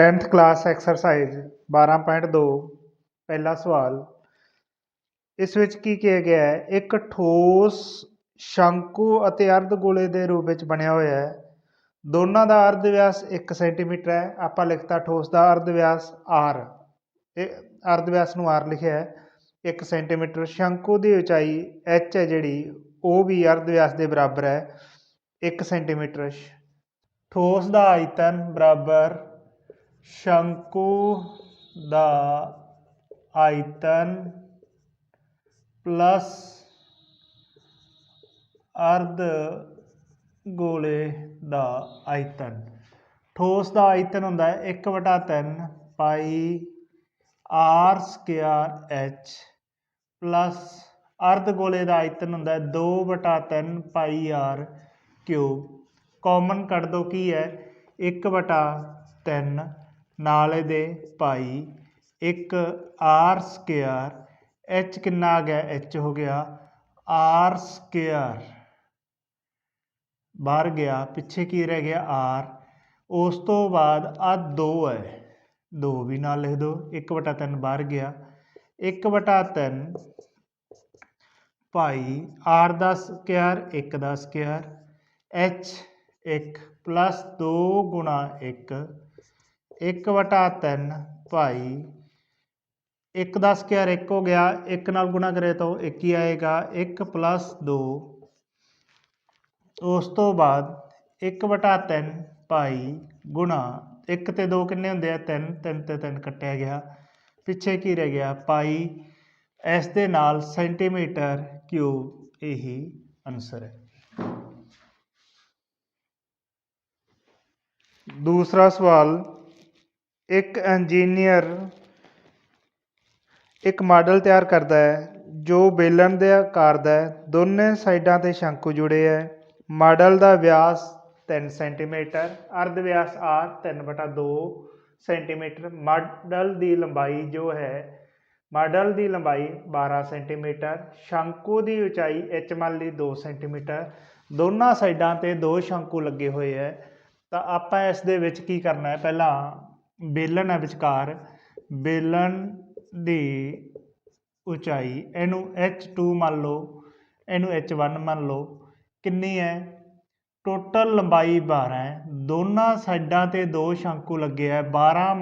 10th class exercise 12.2 ਪਹਿਲਾ ਸਵਾਲ। ਇਸ ਵਿੱਚ ਕੀ ਕਿਹਾ ਗਿਆ ਹੈ? ਇੱਕ ਠੋਸ, ਸ਼ੰਕੂ ਅਤੇ ਅਰਧ ਗੋਲੇ ਦੇ ਰੂਪ ਵਿੱਚ ਬਣਿਆ ਹੋਇਆ ਹੈ। ਦੋਨਾਂ ਦਾ ਅਰਧ ਵਿਆਸ 1 ਸੈਂਟੀਮੀਟਰ ਹੈ। ਆਪਾਂ ਲਿਖਤਾ ਠੋਸ ਦਾ ਅਰਧ ਵਿਆਸ r ਇਹ ਅਰਧ ਵਿਆਸ ਨੂੰ r ਲਿਖਿਆ ਹੈ। 1 ਸੈਂਟੀਮੀਟਰ। ਸ਼ੰਕੂ ਦੀ ਉਚਾਈ h ਹੈ ਜਿਹੜੀ, ਉਹ ਵੀ ਅਰਧ ਵਿਆਸ ਦੇ ਬਰਾਬਰ ਹੈ। 1 ਸੈਂਟੀਮੀਟਰ। ਠੋਸ ਦਾ ਆਇਤਨ ਬਰਾਬਰ ਸ਼ੰਕੂ ਦਾ ਆਇਤਨ ਪਲੱਸ ਅਰਧ ਗੋਲੇ ਦਾ ਆਇਤਨ ਠੋਸ ਦਾ ਆਇਤਨ ਹੁੰਦਾ ਹੈ 1/3 pi r square h plus ਅਰਧ ਗੋਲੇ ਦਾ ਆਇਤਨ ਹੁੰਦਾ ਹੈ 2/3 ਪਾਈ r ਕਿਊਬ ਕਾਮਨ ਕੱਢ ਦੋ ਕੀ ਹੈ 1/3 ਨਾਲ ਇਹਦੇ ਪਾਈ 1 r ਸਕੁਅਰ h ਕਿੰਨਾ ਆ ਗਿਆ h ਹੋ ਗਿਆ ਆਰ ਸਕੁਅਰ ਬਾਹਰ ਗਿਆ, ਪਿੱਛੇ ਕੀ ਰਹਿ ਗਿਆ? ਆਰ। ਉਸ ਤੋਂ ਬਾਅਦ ਆ 2 ਹੈ। 2 ਵੀ ਨਾਲ ਲਿਖ ਦਿਓ 1/3 ਬਾਹਰ ਗਿਆ। 1/3 ਭਾਈ r ਦਾ ਸਕੁਅਰ 1 ਦਾ ਸਕੁਅਰ h 1 ਪਲੱਸ 2 ਗੁਣਾ 1 1/3 ਭਾਈ। 1 ਦਾ ਸਕੁਅਰ 1 ਹੋ ਗਿਆ 1 ਨਾਲ ਗੁਣਾ ਕਰੇ ਤਾਂ 1 ਹੀ ਆਏਗਾ 1 ਪਲੱਸ 2 ਉਸ ਤੋਂ ਬਾਅਦ 1/3 ਭਾਈ ਗੁਣਾ 1 ਤੇ 2 ਕਿੰਨੇ ਹੁੰਦੇ ਆ? 3 3 ਤੇ 3 ਕੱਟਿਆ ਗਿਆ। ਪਿੱਛੇ ਕੀ ਰਹਿ ਗਿਆ? ਪਾਈ ਇਸ ਦੇ ਨਾਲ ਸੈਂਟੀਮੀਟਰ ਕਿਊਬ ਇਹੀ ਆਨਸਰ ਹੈ। ਦੂਸਰਾ ਸਵਾਲ ਇੱਕ ਇੰਜੀਨੀਅਰ ਇੱਕ ਮਾਡਲ ਤਿਆਰ ਕਰਦਾ ਹੈ, ਜੋ ਬੇਲਣ ਦੇ ਆਕਾਰ ਦਾ ਹੈ। ਦੋਨੇ ਸਾਈਡਾਂ ਤੇ ਸ਼ੰਕੂ ਜੁੜੇ ਹੈ। ਮਾਡਲ ਦਾ ਵਿਆਸ 3 ਸੈਂਟੀਮੀਟਰ, ਅਰਧ ਵਿਆਸ r 3/2 ਸੈਂਟੀਮੀਟਰ। ਮਾਡਲ ਦੀ ਲੰਬਾਈ ਜੋ ਹੈ, ਮਾਡਲ ਦੀ ਲੰਬਾਈ 12 ਸੈਂਟੀਮੀਟਰ, ਸ਼ੰਕੂ ਦੀ ਉਚਾਈ h ਮੰਨ ਲਈ 2 ਸੈਂਟੀਮੀਟਰ। ਦੋਨਾਂ ਸਾਈਡਾਂ ਤੇ ਦੋ ਸ਼ੰਕੂ ਲੱਗੇ ਹੋਏ ਹੈ। ਤਾਂ ਆਪਾਂ ਇਸ ਦੇ ਵਿੱਚ ਕੀ ਕਰਨਾ ਹੈ? ਪਹਿਲਾਂ ਬੇਲਣ ਹੈ ਵਿਚਕਾਰ, ਬੇਲਣ ਦੀ ਉਚਾਈ ਇਹਨੂੰ h2 ਮੰਨ ਲਓ, ਇਹਨੂੰ h1 ਮੰਨ ਲਓ, ਕਿੰਨੀ ਹੈ? ਟੋਟਲ ਲੰਬਾਈ 12 ਹੈ। ਦੋਨਾਂ ਸਾਈਡਾਂ ਤੇ ਦੋ ਸ਼ੰਕੂ ਲੱਗੇ ਆ 12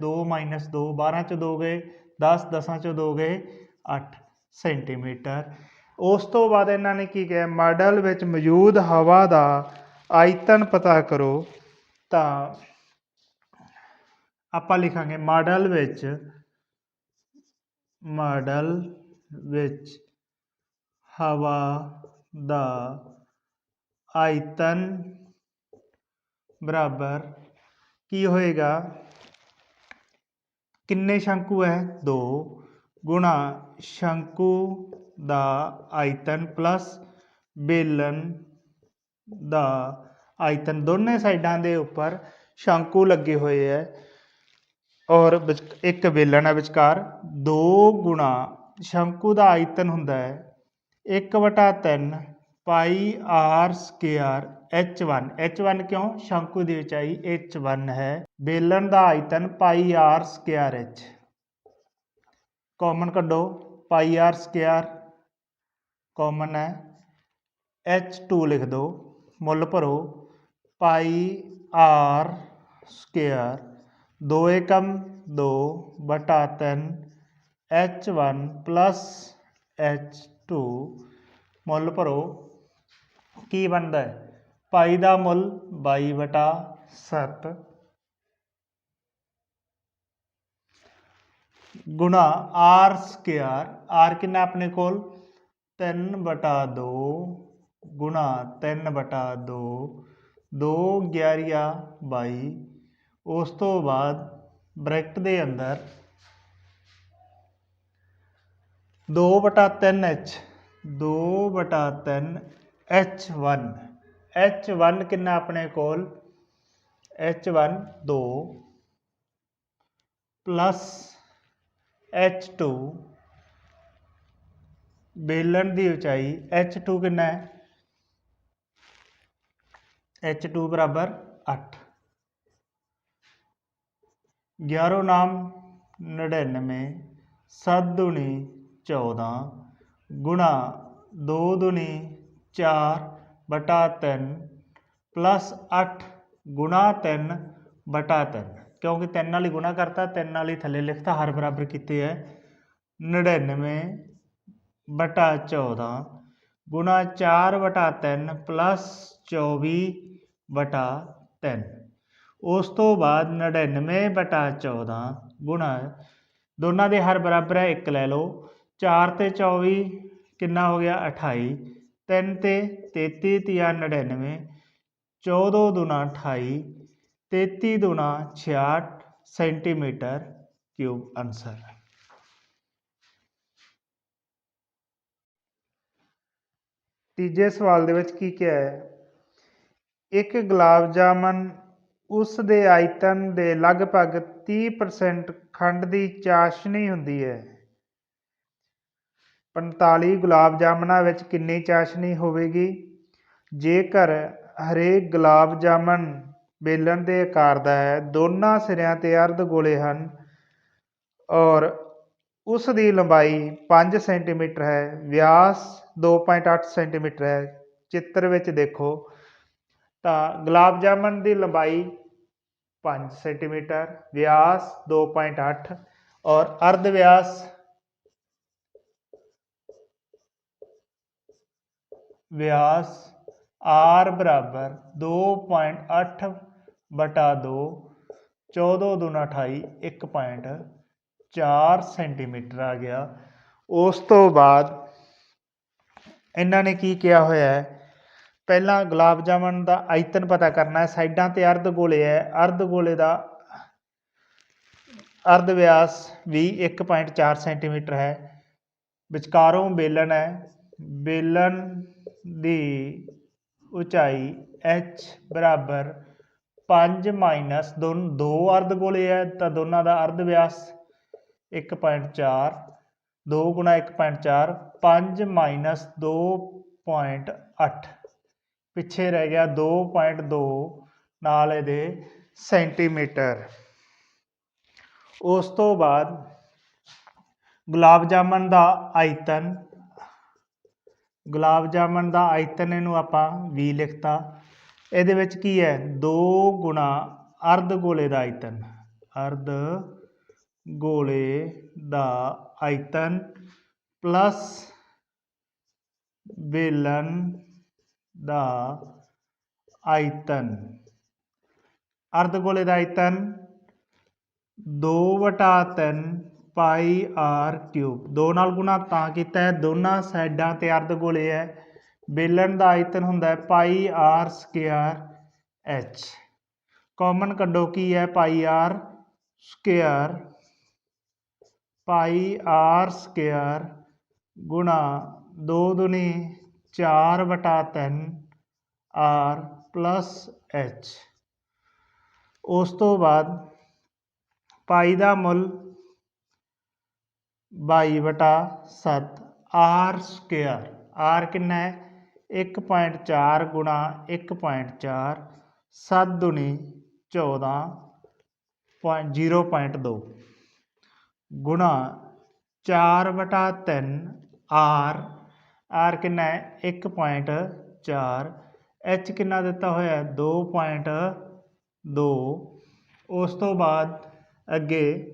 2 2 12 ਚ 2 ਗਏ 10 10 ਚ 2 ਗਏ 8 ਸੈਂਟੀਮੀਟਰ। ਉਸ ਤੋਂ ਬਾਅਦ ਇਹਨਾਂ ਨੇ ਕੀ ਕਿਹਾ? ਮਾਡਲ ਵਿੱਚ ਮੌਜੂਦ ਹਵਾ ਦਾ ਆਇਤਨ ਪਤਾ ਕਰੋ ਤਾਂ ਆਪਾਂ ਲਿਖਾਂਗੇ ਮਾਡਲ ਵਿੱਚ ਮਾਡਲ ਵਿੱਚ ਹਵਾ ਦਾ ਆਇਤਨ ਬਰਾਬਰ ਕੀ ਹੋਏਗਾ? ਕਿੰਨੇ ਸ਼ੰਕੂ ਹੈ? 2 ਗੁਣਾ ਸ਼ੰਕੂ ਦਾ ਆਇਤਨ ਪਲੱਸ ਬੇਲਨ ਦਾ ਆਇਤਨ। ਦੋਨੇ ਸਾਈਡਾਂ ਦੇ ਉੱਪਰ ਸ਼ੰਕੂ ਲੱਗੇ ਹੋਏ ਹੈ। ਔਰ ਇੱਕ ਬੇਲਣ ਹੈ ਵਿਚਕਾਰ 2 ਗੁਣਾ ਸ਼ੰਕੂ ਦਾ ਆਇਤਨ ਹੁੰਦਾ ਹੈ 1/3 pi r square h1 h1 ਕਿਉਂ? ਸ਼ੰਕੂ ਦੀ ਉਚਾਈ h1 ਹੈ। ਬੇਲਣ ਦਾ ਆਇਤਨ pi r square h common ਕੱਢੋ, ਪਾਈ r ਸਕੁਅਰ ਕਾਮਨ ਹੈ। h2 ਲਿਖ ਦਿਓ ਮੁੱਲ ਭਰੋ, ਪਾਈ r ਸਕੁਅਰ 2 ਏਕਮ 2 ਬਟਾ 3 h1 ਪਲੱਸ h2 ਮੁੱਲ ਭਰੋ ਕੀ ਬਣਦਾ ਹੈ ਪਾਈ ਦਾ ਮੁੱਲ 22 ਬਟਾ 7 ਗੁਣਾ r ਸਕੁਅਰ r ਕਿੰਨਾ ਆਪਣੇ ਕੋਲ 3 ਬਟਾ 2 ਗੁਣਾ 3 ਬਟਾ 2 2 11 22 ਉਸ ਤੋਂ ਬਾਅਦ ਬ੍ਰੈਕਟ ਦੇ ਅੰਦਰ 2 ਬਟਾ 3h 2 ਬਟਾ 3 h1 h1 ਕਿੰਨਾ ਆਪਣੇ ਕੋਲ? h1 2 ਪਲੱਸ h2 ਬੇਲਣ ਦੀ ਉਚਾਈ h2 ਕਿੰਨਾ ਹੈ? h2 ਬਰਾਬਰ 8 ਗਿਆਰੋ ਨਾਮ 99 ਸੱਤ ਦੁਣੀ 14 ਗੁਣਾ 2 ਦੁਣੀ 4 ਬਟਾ 3 ਪਲੱਸ 8 ਗੁਣਾ 3 ਬਟਾ 3 ਕਿਉਂਕਿ 3 ਨਾਲ ਹੀ ਗੁਣਾ ਕਰਤਾ 3 ਨਾਲ ਹੀ ਥੱਲੇ ਲਿਖਤਾ ਹਰ ਬਰਾਬਰ ਕੀਤੇ ਹੈ 99 ਬਟਾ 14 ਗੁਣਾ 4 ਬਟਾ 3 ਪਲੱਸ 24 ਬਟਾ 3 ਉਸ ਤੋਂ ਬਾਅਦ 99 ਬਟਾ 14 ਗੁਣਾ, ਦੋਨਾਂ ਦੇ ਹਰ ਬਰਾਬਰ ਹੈ 1 ਲੈ ਲਓ। 4 ਤੇ 24 ਕਿੰਨਾ ਹੋ ਗਿਆ? 28 3 ਤੇ 33 ਤੀਆ 99 14 ਦੁਨਾ 28 33 ਦੁਨਾ 66 ਸੈਂਟੀਮੀਟਰ ਕਿਊਬ ਆਨਸਰ ਤੀਜੇ ਸਵਾਲ ਦੇ ਵਿੱਚ ਕੀ ਕਿਹਾ ਹੈ? ਇੱਕ ਗੁਲਾਬ ਜਾਮਨ ਉਸ ਦੇ ਆਇਤਨ ਦੇ ਲਗਭਗ 30% ਖੰਡ ਦੀ ਚਾਸ਼ਨੀ ਹੁੰਦੀ ਹੈ। 45 ਗੁਲਾਬ ਜਾਮਨਾਂ ਵਿੱਚ ਕਿੰਨੀ ਚਾਸ਼ਨੀ ਹੋਵੇਗੀ? ਜੇਕਰ ਹਰੇਕ ਗੁਲਾਬ ਜਾਮਨ ਬੇਲਣ ਦੇ ਆਕਾਰ ਦਾ ਹੈ, ਦੋਨਾਂ ਸਿਰਿਆਂ ਤੇ ਅਰਧ ਗੋਲੇ ਹਨ ਔਰ ਉਸ ਦੀ ਲੰਬਾਈ 5 ਸੈਂਟੀਮੀਟਰ ਹੈ, ਵਿਆਸ 2.8 ਸੈਂਟੀਮੀਟਰ ਹੈ। ਚਿੱਤਰ ਵਿੱਚ ਦੇਖੋ। ਤਾਂ ਗੁਲਾਬ ਜਾਮਨ ਦੀ ਲੰਬਾਈ 5 ਸੈਂਟੀਮੀਟਰ, ਵਿਆਸ 2.8 ਔਰ ਅਰਧ ਵਿਆਸ ਵਿਆਸ r ਬਰਾਬਰ 2.8 ਬਟਾ 2 14 ਦੁਨਾ 28 1.4 ਸੈਂਟੀਮੀਟਰ ਆ ਗਿਆ। ਉਸ ਤੋਂ ਬਾਅਦ ਇਹਨਾਂ ਨੇ ਕੀ ਕਿਹਾ ਹੋਇਆ ਹੈ? ਪਹਿਲਾਂ ਗੁਲਾਬ ਜਾਮਨ ਦਾ ਆਇਤਨ ਪਤਾ ਕਰਨਾ ਹੈ, ਸਾਈਡਾਂ ਤੇ ਅਰਧ ਗੋਲੇ ਹੈ, ਅਰਧ ਗੋਲੇ ਦਾ ਅਰਧ ਵਿਆਸ ਵੀ 1.4 ਸੈਂਟੀਮੀਟਰ ਹੈ। ਵਿਚਕਾਰੋਂ ਬੇਲਣ ਹੈ, ਬੇਲਣ ਦੀ ਉਚਾਈ h ਬਰਾਬਰ 5 ਮਾਈਨਸ ਦੋ ਦੋ ਅਰਧ ਗੋਲੇ ਹੈ, ਤਾਂ ਦੋਨਾਂ ਦਾ ਅਰਧ ਵਿਆਸ 1.4 2 ਗੁਣਾ 1.4 5 ਮਾਈਨਸ 2.8 ਪਿੱਛੇ ਰਹਿ ਗਿਆ 2.2 ਨਾਲ ਇਹਦੇ ਸੈਂਟੀਮੀਟਰ। ਉਸ ਤੋਂ ਬਾਅਦ ਗੁਲਾਬ ਜਾਮਨ ਦਾ ਆਇਤਨ, ਗੁਲਾਬ ਜਾਮਨ ਦਾ ਆਇਤਨ ਇਹਨੂੰ ਆਪਾਂ v ਲਿਖਤਾ। ਇਹਦੇ ਵਿੱਚ ਕੀ ਹੈ? 2 ਗੁਣਾ ਅਰਧ ਗੋਲੇ ਦਾ ਆਇਤਨ। ਅਰਧ ਗੋਲੇ ਦਾ ਆਇਤਨ ਪਲੱਸ ਬੇਲਨ ਦਾ ਆਇਤਨ। ਅਰਧ ਗੋਲੇ ਦਾ ਆਇਤਨ 2 ਵਟਾ 3 ਪਾਈ ਆਰ ਕਿਊਬ। 2 ਨਾਲ ਗੁਣਾ ਤਾਂ ਕੀਤਾ ਹੈ, ਦੋਨਾਂ ਸਾਈਡਾਂ ਤੇ ਅਰਧ ਗੋਲੇ ਹੈ। ਬੇਲਣ ਦਾ ਆਇਤਨ ਹੁੰਦਾ ਹੈ pi R square H. Common ਕੱਢੋ ਕੀ ਹੈ, pi R square pi R square ਗੁਣਾ 2 ਦੁਨੀ 4 ਵਟਾ 3 ਆਰ ਪਲੱਸ ਐਚ ਉਸ ਤੋਂ ਬਾਅਦ ਪਾਈ ਦਾ ਮੁੱਲ 22 ਵਟਾ 7 ਆਰ ਸਕੁਅਰ ਆਰ ਕਿੰਨਾ ਹੈ? 1.4 ਗੁਣਾ 1.4 7 ਦੁਨੀ 14 0.2 ਗੁਣਾ 4 ਵਟਾ 3 ਆਰ ਆਰ ਕਿੰਨਾ ਹੈ? 1.4 ਐਚ ਕਿੰਨਾ ਦਿੱਤਾ ਹੋਇਆ ਹੈ? 2.2 ਉਸ ਤੋਂ ਬਾਅਦ ਅੱਗੇ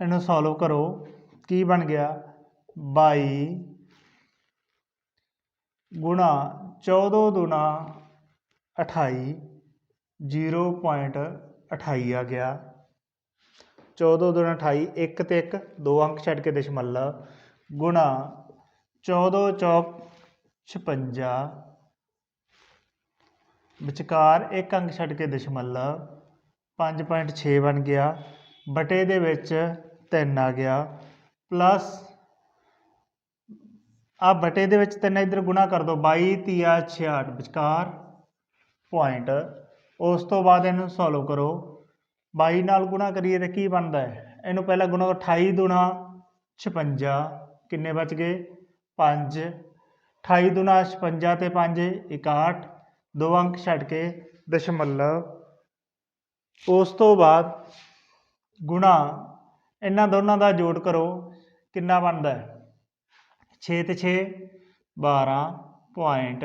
ਇਹਨੂੰ ਸੋਲਵ ਕਰੋ। ਕੀ ਬਣ ਗਿਆ? 22 ਗੁਣਾ 14 ਦੁਨਾ 28 0.28 ਆ ਗਿਆ। 14 ਦੁਨਾ 28 1 ਤੇ 1 ਦੋ ਅੰਕ ਛੱਡ ਕੇ ਦਸ਼ਮਲਵ ਗੁਣਾ 14 ਚੌਕ 56 ਵਿਚਕਾਰ ਇੱਕ ਅੰਕ ਛੱਡ ਕੇ ਦਸ਼ਮਲਵ 5.6 ਬਣ ਗਿਆ, ਬਟੇ ਦੇ ਵਿੱਚ 3 ਆ ਗਿਆ, ਪਲੱਸ ਆ ਬਟੇ ਦੇ ਵਿੱਚ 3 ਇਧਰ ਗੁਣਾ ਕਰ ਦੋ 22 ਤੀਆ 66 ਵਿਚਕਾਰ ਪੁਆਇੰਟ, ਉਸ ਤੋਂ ਬਾਅਦ ਇਹਨੂੰ ਸੋਲਵ ਕਰੋ 22 ਨਾਲ ਗੁਣਾ ਕਰੀਏ ਤਾਂ ਕੀ ਬਣਦਾ ਹੈ? ਇਹਨੂੰ ਪਹਿਲਾਂ ਗੁਣਾ 28 ਦੁਨਾ 56 ਕਿੰਨੇ ਬਚ ਗਏ? 5 28 ਦੁਨਾ 56 ਤੇ 5 61 ਦੋ ਅੰਕ ਛੱਡ ਕੇ ਦਸ਼ਮਲਵ। ਉਸ ਤੋਂ ਬਾਅਦ ਗੁਣਾ, ਇਹਨਾਂ ਦੋਨਾਂ ਦਾ ਜੋੜ ਕਰੋ, ਕਿੰਨਾ ਬਣਦਾ ਹੈ? 6 ਤੇ 6 12 ਪੁਆਇੰਟ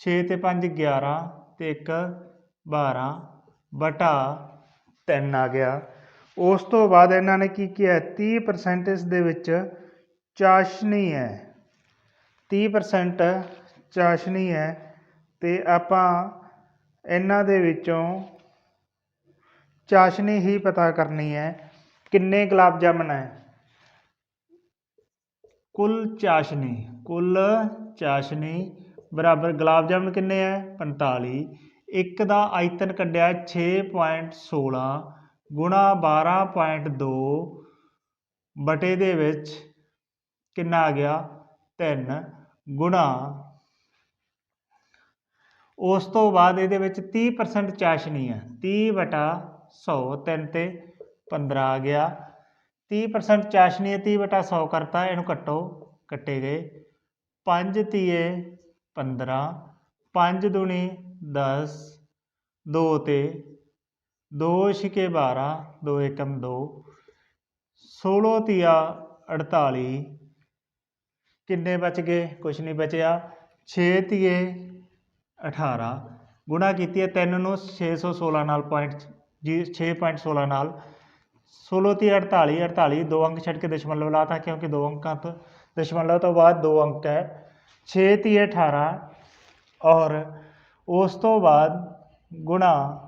6 ਤੇ 5 11 ਤੇ 1 12 ਬਟਾ ਤਿੰਨ ਆ ਗਿਆ। ਉਸ ਤੋਂ ਬਾਅਦ ਇਹਨਾਂ ਨੇ ਕੀ ਕੀਤਾ 30% ਇਸ ਦੇ ਵਿੱਚ ਚਾਸ਼ਨੀ ਹੈ। 30% ਚਾਸ਼ਨੀ ਹੈ ਤੇ ਆਪਾਂ ਇਹਨਾਂ ਦੇ ਵਿੱਚੋਂ ਚਾਸ਼ਨੀ ਹੀ ਪਤਾ ਕਰਨੀ ਹੈ ਕਿੰਨੇ ਗੁਲਾਬ ਜਾਮਨ ਹੈ। ਕੁੱਲ ਚਾਸ਼ਨੀ ਕੁੱਲ ਚਾਸ਼ਨੀ ਬਰਾਬਰ ਗੁਲਾਬ ਜਾਮਨ ਕਿੰਨੇ ਹੈ? 45 ਇੱਕ ਦਾ ਆਇਤਨ ਕੱਢਿਆ 6.16 ਗੁਣਾ 12.2 ਬਟੇ ਦੇ ਵਿੱਚ ਕਿੰਨਾ ਆ ਗਿਆ? 3 ਗੁਣਾ। ਉਸ ਤੋਂ ਬਾਅਦ ਇਹਦੇ ਵਿੱਚ 30% ਚਾਸ਼ਨੀ ਹੈ। 30 ਬਟਾ 100 3 ਤੇ 15 ਆ ਗਿਆ। 30% ਚਾਸ਼ਨੀ ਹੈ 30 ਬਟਾ 100 ਕਰਤਾ, ਇਹਨੂੰ ਕੱਟੋ, ਕੱਟੇ ਗਏ। 5 ਤੀਏ 15 5 ਦੁਣੀ 10 2 ਤੇ 2 ਛਿਕੇ 12 2 ਏਕਮ 2 16 ਤੀਆ 48 ਕਿੰਨੇ ਬਚ ਗਏ? ਕੁਝ ਨਹੀਂ ਬਚਿਆ। 6 ਤੀਏ 18 ਗੁਣਾ ਕੀਤੀ ਹੈ 3 ਨੂੰ 616 ਨਾਲ ਪੁਆਇੰਟ ਜੀ 6.16 ਨਾਲ। 16 ਤੀ 48 48 ਦੋ ਅੰਕ ਛੱਡ ਕੇ ਦਸ਼ਮਲਵ ਲਾਤਾ ਕਿਉਂਕਿ ਦੋ ਅੰਕਾਂ ਤੋਂ, ਦਸ਼ਮਲਵ ਤੋਂ ਬਾਅਦ ਦੋ ਅੰਕ ਹੈ। 6 ਤੀ 18 ਔਰ ਉਸ ਤੋਂ ਬਾਅਦ ਗੁਣਾ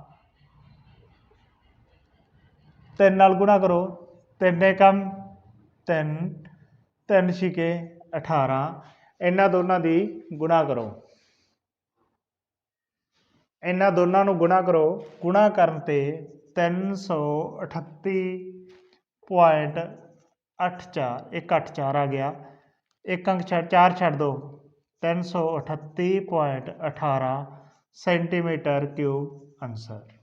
3 ਨਾਲ ਗੁਣਾ ਕਰੋ, ਤਿੰਨੇ ਕੰਮ 3 3 ਛਿਕੇ 18 ਇਹਨਾਂ ਦੋਨਾਂ ਦੀ ਗੁਣਾ ਕਰੋ। ਇਹਨਾਂ ਦੋਨਾਂ ਨੂੰ ਗੁਣਾ ਕਰੋ, ਗੁਣਾ ਕਰਨ ਤੇ 338.84 184 ਆ ਗਿਆ। ਇੱਕ ਅੰਕ ਛੱਡ, ਚਾਰ ਛੱਡ ਦੋ 338.18 ਸੈਂਟੀਮੀਟਰ ਕਿਊਬ ਆਨਸਰ